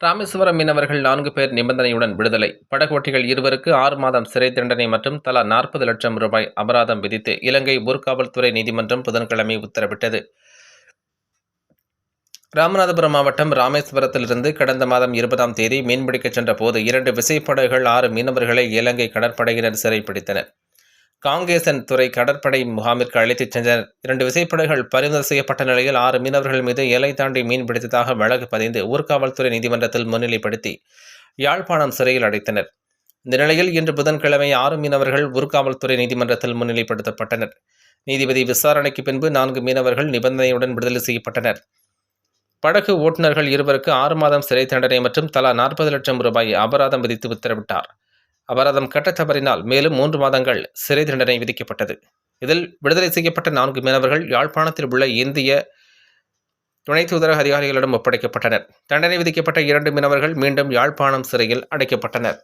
ராமேஸ்வரம் மீனவர்கள் நான்கு பேர் நிபந்தனையுடன் விடுதலை. படகோட்டிகள் இருவருக்கு ஆறு மாதம் சிறை தண்டனை மற்றும் தலா நாற்பது லட்சம் ரூபாய் அபராதம் விதித்து இலங்கை ஊர்காவல்துறை நீதிமன்றம் புதன்கிழமை உத்தரவிட்டது. ராமநாதபுரம் மாவட்டம் ராமேஸ்வரத்திலிருந்து கடந்த மாதம் இருபதாம் தேதி மீன்பிடிக்கச் சென்ற போது இரண்டு விசைப்படகுகள் ஆறு மீனவர்களை இலங்கை கடற்படையினர் சிறைப்பிடித்தனர் காங்கேசன் துறை கடற்படை முகாமிற்கு அழைத்துச் சென்றனர். இரண்டு விசைப்படகுகள் பறிமுதல் செய்யப்பட்ட நிலையில் ஆறு மீனவர்கள் மீது எல்லை தாண்டி மீன் பிடித்ததாக வழக்கு பதிந்து ஊர்காவல்துறை நீதிமன்றத்தில் முன்னிலைப்படுத்தி யாழ்ப்பாணம் சிறையில் அடைத்தனர். இந்த நிலையில் இன்று புதன்கிழமை ஆறு மீனவர்கள் ஊர்காவல்துறை நீதிமன்றத்தில் முன்னிலைப்படுத்தப்பட்டனர். நீதிபதி விசாரணைக்கு பின்பு நான்கு மீனவர்கள் நிபந்தனையுடன் விடுதலை செய்யப்பட்டனர். படகு ஓட்டுநர்கள் இருவருக்கு ஆறு மாதம் சிறை தண்டனை மற்றும் தலா நாற்பது லட்சம் ரூபாய் அபராதம் விதித்து உத்தரவிட்டார். அபராதம் கட்ட தவறினால் மேலும் மூன்று மாதங்கள் சிறை தண்டனை விதிக்கப்பட்டது. இதில் விடுதலை செய்யப்பட்ட நான்கு மீனவர்கள் யாழ்ப்பாணத்தில் உள்ள இந்திய துணை தூதரக அதிகாரிகளிடம் ஒப்படைக்கப்பட்டனர். தண்டனை விதிக்கப்பட்ட இரண்டு மீனவர்கள் மீண்டும் யாழ்ப்பாணம் சிறையில் அடைக்கப்பட்டனர்.